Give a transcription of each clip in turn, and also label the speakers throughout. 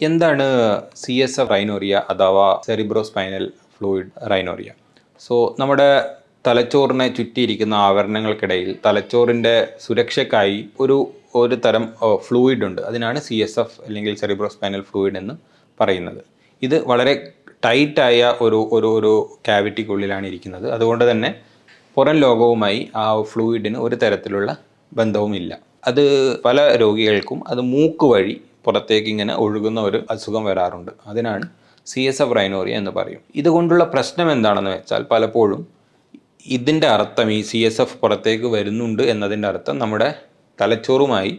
Speaker 1: എന്താണ് C S F rhinorrhoea അഥവാ cerebro spinal fluid rhinorrhoea so നമ്മുടെ തലച്ചോറിനെ ചുറ്റിയിരിക്കുന്ന ആവരണങ്ങൾക്കിടയിൽ തലച്ചോറിന്റെ സുരക്ഷയ്ക്കായി ഒരു ഒരു തരം ഫ്ലൂയിഡ് ഉണ്ട്. അതിനാണ് സി എസ് എഫ് അല്ലെങ്കിൽ സെറിബ്രോ സ്പൈനൽ ഫ്ലൂയിഡ് എന്ന് പറയുന്നത്. ഇത് വളരെ ടൈറ്റായ ഒരു ഒരു ഒരു ക്യാവിറ്റിക്കുള്ളിലാണ് ഇരിക്കുന്നത്. അതുകൊണ്ട് തന്നെ പുറം ലോകവുമായി ആ ഫ്ലൂയിഡിന് ഒരു തരത്തിലുള്ള ബന്ധവുമില്ല. അത് പല രോഗികൾക്കും അത് മൂക്ക് വഴി പുറത്തേക്ക് ഇങ്ങനെ ഒഴുകുന്ന ഒരു അസുഖം വരാറുണ്ട്. അതിനാണ് സി എസ് എഫ് റൈനോറിയ എന്ന് പറയും. ഇതുകൊണ്ടുള്ള പ്രശ്നം എന്താണെന്ന് വെച്ചാൽ പലപ്പോഴും ഇതിന്റെ അർത്ഥം ഈ സി എസ് എഫ് പുറത്തേക്ക് വരുന്നുണ്ട് എന്നതിന്റെ അർത്ഥം നമ്മുടെ തലച്ചോറുമായി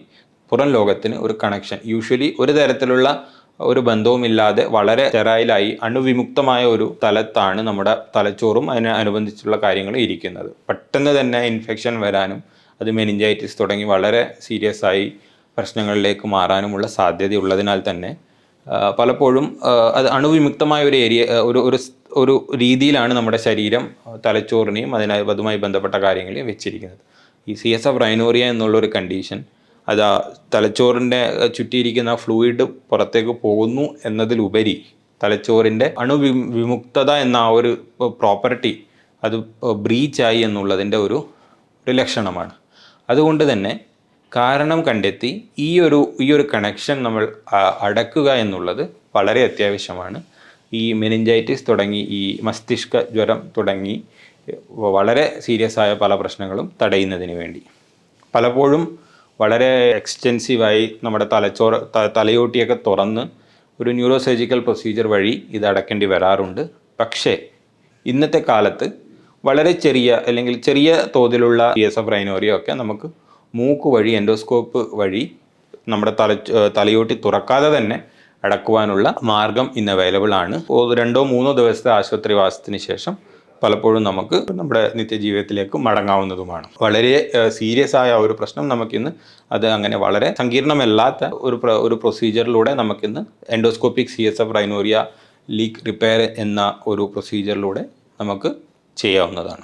Speaker 1: പുറം ലോകത്തിന് ഒരു കണക്ഷൻ യൂഷ്വലി ഒരു തരത്തിലുള്ള ഒരു ബന്ധവുമില്ലാതെ വളരെ ചെറായിലായി അണുവിമുക്തമായ ഒരു തലത്താണ് നമ്മുടെ തലച്ചോറും അതിനെ അനുബന്ധിച്ചുള്ള കാര്യങ്ങൾ ഇരിക്കുന്നത്. പെട്ടെന്ന് തന്നെ ഇൻഫെക്ഷൻ വരാനും അത് മെനിഞ്ചൈറ്റിസ് തുടങ്ങി വളരെ സീരിയസ് ആയി പ്രശ്നങ്ങളിലേക്ക് മാറാനുമുള്ള സാധ്യതയുള്ളതിനാൽ തന്നെ പലപ്പോഴും അത് അണുവിമുക്തമായ ഒരു ഏരിയ ഒരു ഒരു ഒരു രീതിയിലാണ് നമ്മുടെ ശരീരം തലച്ചോറിനെയും അതിനായി അതുമായി ബന്ധപ്പെട്ട കാര്യങ്ങളെയും വെച്ചിരിക്കുന്നത്. ഈ സി എസ് എഫ് റൈനോറിയ എന്നുള്ളൊരു കണ്ടീഷൻ അത് ആ തലച്ചോറിന്റെ ചുറ്റിയിരിക്കുന്ന ഫ്ലൂയിഡ് പുറത്തേക്ക് പോകുന്നു എന്നതിലുപരി തലച്ചോറിന്റെ അണുവി വിമുക്തത എന്ന ആ ഒരു പ്രോപ്പർട്ടി അത് ബ്രീച്ചായി എന്നുള്ളതിന്റെ ഒരു ഒരു ലക്ഷണമാണ്. അതുകൊണ്ട് തന്നെ കാരണം കണ്ടെത്തി ഈ ഒരു ഈ ഒരു കണക്ഷൻ നമ്മൾ അടക്കുക എന്നുള്ളത് വളരെ അത്യാവശ്യമാണ്. ഈ മെനിഞ്ചൈറ്റിസ് തുടങ്ങി ഈ മസ്തിഷ്ക ജ്വരം തുടങ്ങി വളരെ സീരിയസ് ആയ പല പ്രശ്നങ്ങളും തടയുന്നതിന് വേണ്ടി. പലപ്പോഴും വളരെ എക്സ്റ്റെൻസീവായി നമ്മുടെ തലച്ചോറ് തലയോട്ടിയൊക്കെ തുറന്ന് ഒരു ന്യൂറോ സർജിക്കൽ പ്രൊസീജിയർ വഴി ഇത് അടക്കേണ്ടി വരാറുണ്ട്. പക്ഷേ ഇന്നത്തെ കാലത്ത് വളരെ ചെറിയ അല്ലെങ്കിൽ ചെറിയ തോതിലുള്ള ഇ എസ് എഫ് റൈനോറിയോ ഒക്കെ നമുക്ക് മൂക്ക് വഴി എൻഡോസ്കോപ്പ് വഴി നമ്മുടെ തല തലയോട്ടി തുറക്കാതെ തന്നെ അടക്കുവാനുള്ള മാർഗം ഇന്ന് അവൈലബിൾ ആണ്. രണ്ടോ മൂന്നോ ദിവസത്തെ ആശുപത്രി ആശുപത്രിവാസത്തിന് ശേഷം പലപ്പോഴും നമുക്ക് നമ്മുടെ നിത്യജീവിതത്തിലേക്ക് മടങ്ങാവുന്നതുമാണ്. വളരെ സീരിയസ് ആയ ഒരു പ്രശ്നം നമുക്കിന്ന് അത് അങ്ങനെ വളരെ സങ്കീർണമല്ലാത്ത ഒരു ഒരു പ്രൊസീജിയറിലൂടെ നമുക്കിന്ന് endoscopic C S F rhinorrhoea leak repair എന്ന ഒരു പ്രൊസീജിയറിലൂടെ നമുക്ക് ചെയ്യാവുന്നതാണ്.